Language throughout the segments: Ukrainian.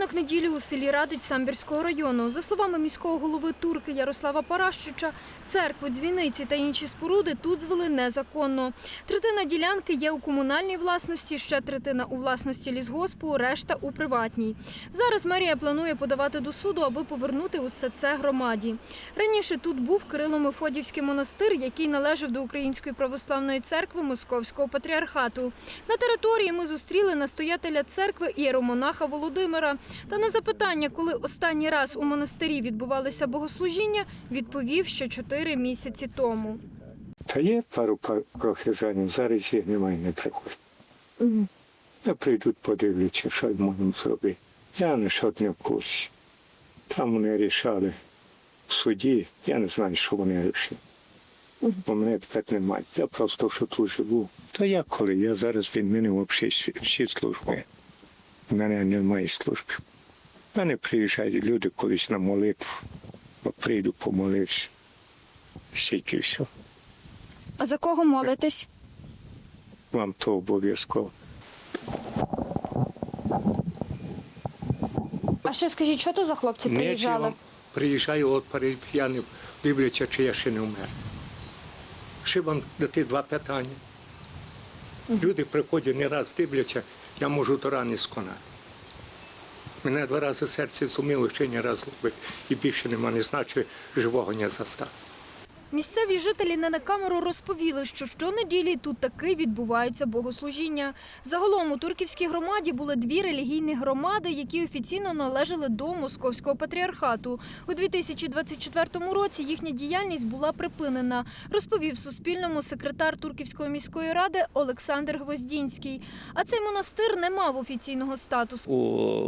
Ранок неділі у селі Радич Самбірського району. За словами міського голови Турки Ярослава Паращича, церкву, дзвіниці та інші споруди тут звели незаконно. Третина ділянки є у комунальній власності, ще третина у власності лісгоспу, решта у приватній. Зараз мерія планує подавати до суду, аби повернути усе це громаді. Раніше тут був Кирило-Мефодівський монастир, який належав до Української православної церкви Московського патріархату. На території ми зустріли настоятеля церкви іеромонаха Володимира. Та на запитання, коли останній раз у монастирі відбувалися богослужіння, відповів, що чотири місяці тому. Та є пару пар- прохожанів, зараз їх немає, не приходять. Я прийдуть, подивляться, що можемо зробити. Я не що не в курсі. Там вони рішали в суді, я не знаю, що вони рішили. Бо мене тепер немає. Я просто що тут живу. То я коли? Я зараз відмінив всі- всі служби. У мене немає служби. В мене приїжджають люди колись на молитву. От Прийду помолився. Стільки все. А за кого молитесь? Вам то обов'язково. А ще скажіть, що то за хлопці Нечого. Приїжджаю от париф'янів, дивляться, чи я ще не вмер. Ще вам дати два питання. Люди приходять не раз дивляться, я можу до рани сконати. Мене два рази серце зуміло, ще не раз злобить. І більше нема, не значить, живого не застав. Місцеві жителі не на камеру розповіли, що щонеділі тут таки відбуваються богослужіння. Загалом у турківській громаді були дві релігійні громади, які офіційно належали до московського патріархату. У 2024 році їхня діяльність була припинена, розповів Суспільному секретар Турківської міської ради Олександр Гвоздінський. А цей монастир не мав офіційного статусу. У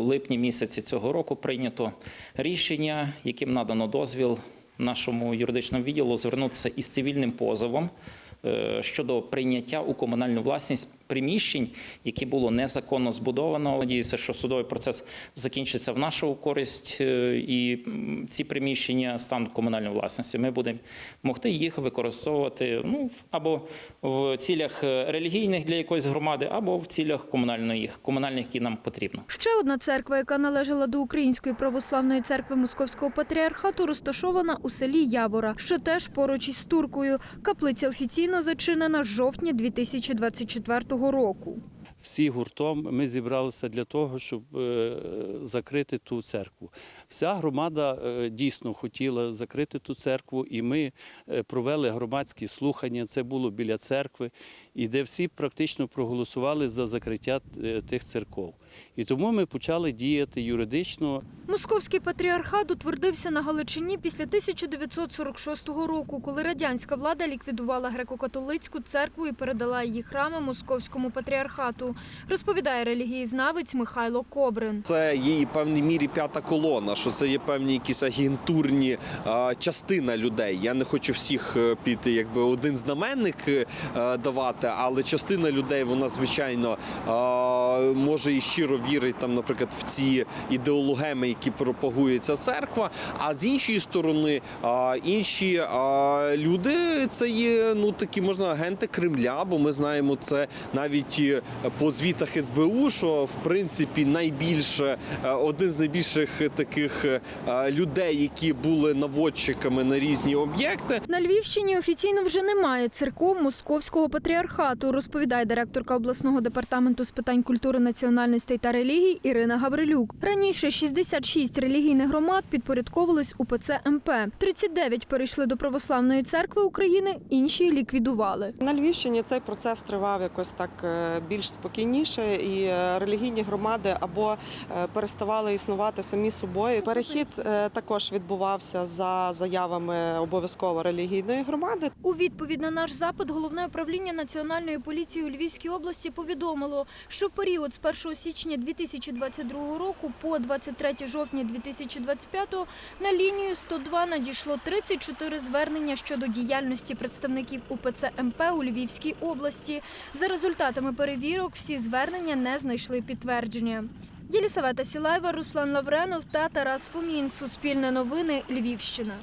липні місяці цього року прийнято рішення, яким надано дозвіл нашому юридичному відділу звернутися із цивільним позовом е, щодо прийняття у комунальну власність приміщень, які було незаконно збудовано. Надіюся, що судовий процес закінчиться в нашу користь, е, і ці приміщення стануть комунальною власністю. Ми будемо могти їх використовувати ну або в цілях е, релігійних для якоїсь громади, або в цілях комунальних, комунальних, які нам потрібно. Ще одна церква, яка належала до Української православної церкви Московського патріархату, розташована у селі Явора, що теж поруч із Туркою. Каплиця офіційно зачинена з жовтня 2024 року. всі гуртом ми зібралися для того, щоб е, закрити ту церкву. Вся громада е, дійсно хотіла закрити ту церкву, і ми е, провели громадські слухання. Це було біля церкви, і де всі практично проголосували за закриття тих церков. І тому ми почали діяти юридично. Московський патріархат утвердився на Галичині після 1946 року, коли радянська влада ліквідувала греко-католицьку церкву і передала її храми Московському патріархату, розповідає релігієзнавець Михайло Кобрин. Це є і в певній мірі п'ята колона, що це є певні якісь агентурні а, частина людей. Я не хочу всіх е, під якби один знаменник е, давати, але частина людей вона звичайно а, може і щиро вірить там, наприклад, в ці ідеологеми, які пропагує ця церква. А з іншої сторони, інші люди це є ну такі можна агенти Кремля, бо ми знаємо це навіть е, по звітах СБУ, що в принципі найбільше е, один з найбільших таких е, людей, які були наводчиками на різні об'єкти. На Львівщині офіційно вже немає церков Московського патріархату, розповідає директорка обласного департаменту з питань культури, національностей та релігій Ірина Гаврилюк. Раніше 66 релігійних громад підпорядковувались УПЦ МП. 39 перейшли до Православної церкви України, інші ліквідували. На Львівщині цей процес тривав якось так е, більш спокійніше, і е, релігійні громади або е, переставали існувати самі собою. Перехід також відбувався за заявами обов'язково релігійної громади. У відповідь на наш запит головне управління національної поліції у Львівській області повідомило, що в період з 1 січня 2022 року по 23 жовтня 2025 на лінію 102 надійшло 34 звернення щодо діяльності представників УПЦ МП у Львівській області. За результатами перевірок всі звернення не знайшли підтвердження. Єлісавета Сілаєва, Руслан Лавренов та Тарас Фомін. Суспільне новини. Львівщина.